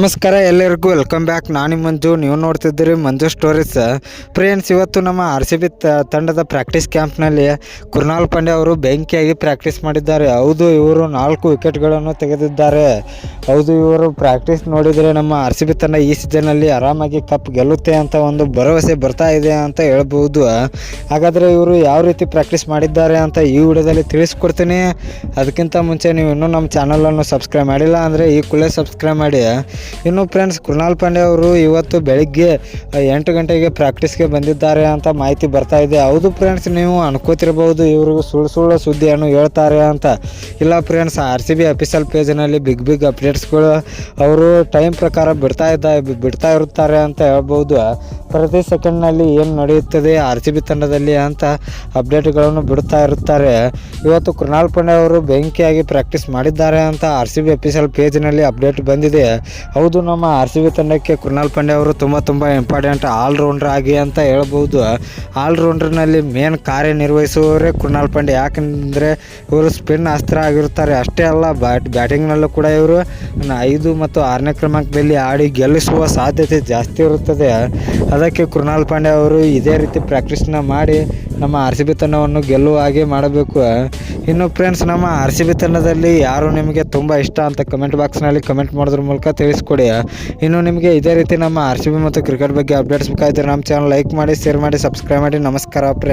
ನಮಸ್ಕಾರ ಎಲ್ಲರಿಗೂ welcome back ನಾನು ಮಂಜು, ನೀವು ನೋಡ್ತಿದ್ದೀರಿ ಮಂಜು ಸ್ಟೋರೀಸ್ ಫ್ರೆಂಡ್ಸ್ ಇವತ್ತು ನಮ್ಮ ಆರ್ ಸಿ ಬಿ ತಂಡದ ಪ್ರಾಕ್ಟೀಸ್ ಕ್ಯಾಂಪ್ನಲ್ಲಿ ಕುರ್ನಾಲ್ ಪಾಂಡೆ ಅವರು ಬೆಂಕಿಯಾಗಿ ಪ್ರಾಕ್ಟೀಸ್ ಮಾಡಿದ್ದಾರೆ. ಹೌದು, ಇವರು ನಾಲ್ಕು ವಿಕೆಟ್ಗಳನ್ನು ತೆಗೆದಿದ್ದಾರೆ. ಹೌದು, ಇವರು ಪ್ರಾಕ್ಟೀಸ್ ನೋಡಿದರೆ ನಮ್ಮ ಆರ್ ಸಿ ಬಿ ತಂಡ ಈ ಸೀಸನಲ್ಲಿ ಆರಾಮಾಗಿ ಕಪ್ ಗೆಲ್ಲುತ್ತೆ ಅಂತ ಒಂದು ಭರವಸೆ ಬರ್ತಾ ಇದೆ ಅಂತ ಹೇಳ್ಬೋದು. ಹಾಗಾದರೆ ಇವರು ಯಾವ ರೀತಿ ಪ್ರಾಕ್ಟೀಸ್ ಮಾಡಿದ್ದಾರೆ ಅಂತ ಈ ವಿಡಿಯೋದಲ್ಲಿ ತಿಳಿಸ್ಕೊಡ್ತೀನಿ. ಅದಕ್ಕಿಂತ ಮುಂಚೆ ನೀವು ಇನ್ನೂ ನಮ್ಮ ಚಾನಲನ್ನು ಸಬ್ಸ್ಕ್ರೈಬ್ ಮಾಡಿಲ್ಲ ಅಂದರೆ ಈ ಕೂಡಲೇ ಸಬ್ಸ್ಕ್ರೈಬ್ ಮಾಡಿ. ಇನ್ನು ಫ್ರೆಂಡ್ಸ್ ಕೃಣಾಲ್ ಪಾಂಡೆ ಅವರು ಇವತ್ತು ಬೆಳಿಗ್ಗೆ ಎಂಟು ಗಂಟೆಗೆ ಪ್ರಾಕ್ಟೀಸ್ಗೆ ಬಂದಿದ್ದಾರೆ ಅಂತ ಮಾಹಿತಿ ಬರ್ತಾ ಇದೆ. ಹೌದು ಫ್ರೆಂಡ್ಸ್ ನೀವು ಅನ್ಕೋತಿರ್ಬೋದು ಇವರು ಸುಳ್ಳು ಸುಳ್ಳು ಸುದ್ದಿಯನ್ನು ಹೇಳ್ತಾರೆ ಅಂತ. ಇಲ್ಲ friends R C B official ಪೇಜ್ನಲ್ಲಿ big big ಅಪ್ಡೇಟ್ಸ್ಗಳು ಅವರು ಟೈಮ್ ಪ್ರಕಾರ ಬಿಡ್ತಾ ಇದ್ದ, ಬಿಡ್ತಾ ಇರುತ್ತಾರೆ ಅಂತ ಹೇಳ್ಬೋದು ಪ್ರತಿ ಸೆಕೆಂಡ್ನಲ್ಲಿ ಏನು ನಡೆಯುತ್ತದೆ ಆರ್ ಸಿ ಬಿ ತಂಡದಲ್ಲಿ ಅಂತ ಅಪ್ಡೇಟ್ಗಳನ್ನು ಬಿಡ್ತಾ ಇರುತ್ತಾರೆ. ಇವತ್ತು ಕೃಣಾಲ್ ಪಾಂಡೆ ಅವರು ಬೆಂಕಿಯಾಗಿ ಪ್ರಾಕ್ಟೀಸ್ ಮಾಡಿದ್ದಾರೆ ಅಂತ ಆರ್ ಸಿ ಬಿ ಅಫಿಷಿಯಲ್ ಪೇಜ್ನಲ್ಲಿ ಅಪ್ಡೇಟ್ ಬಂದಿದೆ. ಹೌದು, ನಮ್ಮ ಆರ್ ಸಿ ಬಿ ತಂಡಕ್ಕೆ ಕೃಣಾಲ್ ಪಾಂಡೆ ಅವರು ತುಂಬ ತುಂಬ ಇಂಪಾರ್ಟೆಂಟ್ ಆಲ್ರೌಂಡರ್ ಆಗಿ ಅಂತ ಹೇಳ್ಬೋದು. ಆಲ್ರೌಂಡರ್ನಲ್ಲಿ ಮೇನ್ ಕಾರ್ಯನಿರ್ವಹಿಸುವವರೇ ಕೃಣಾಲ್ ಪಾಂಡೆ. ಯಾಕೆಂದರೆ ಇವರು ಸ್ಪಿನ್ ಅಸ್ತ್ರ ಆಗಿರುತ್ತಾರೆ. ಅಷ್ಟೇ ಅಲ್ಲ ಬ್ಯಾಟ್ ಬ್ಯಾಟಿಂಗ್ನಲ್ಲೂ ಕೂಡ ಇವರು ಐದು ಮತ್ತು ಆರನೇ ಕ್ರಮಾಂಕದಲ್ಲಿ ಆಡಿ ಗೆಲ್ಲಿಸುವ ಸಾಧ್ಯತೆ ಜಾಸ್ತಿ ಇರುತ್ತದೆ. ಅದಕ್ಕೆ ಕೃಣಾಲ್ ಪಾಂಡೆ ಅವರು ಇದೇ ರೀತಿ ಪ್ರಾಕ್ಟೀಸ್ನ ಮಾಡಿ ನಮ್ಮ ಆರ್ ಸಿ ಬಿ ತಂಡವನ್ನು ಗೆಲ್ಲುವ ಹಾಗೆ ಮಾಡಬೇಕು. ಇನ್ನು ಫ್ರೆಂಡ್ಸ್ ನಮ್ಮ ಆರ್ ಸಿ ಬಿ ತಂಡದಲ್ಲಿ ಯಾರು ನಿಮಗೆ ತುಂಬ ಇಷ್ಟ ಅಂತ ಕಮೆಂಟ್ ಬಾಕ್ಸ್ನಲ್ಲಿ ಕಮೆಂಟ್ ಮಾಡೋದ್ರ ಮೂಲಕ ತಿಳಿಸ್ಕೊಡಿ. ಇನ್ನು ನಿಮಗೆ ಇದೇ ರೀತಿ ನಮ್ಮ ಆರ್ ಸಿ ಬಿ ಮತ್ತು ಕ್ರಿಕೆಟ್ ಬಗ್ಗೆ ಅಪ್ಡೇಟ್ಸ್ ಬೇಕಾಗಿದ್ದರೆ ನಮ್ಮ ಚಾನಲ್ ಲೈಕ್ ಮಾಡಿ ಶೇರ್ ಮಾಡಿ ಸಬ್ಸ್ಕ್ರೈಬ್ ಮಾಡಿ. ನಮಸ್ಕಾರ ಫ್ರೆಂಡ್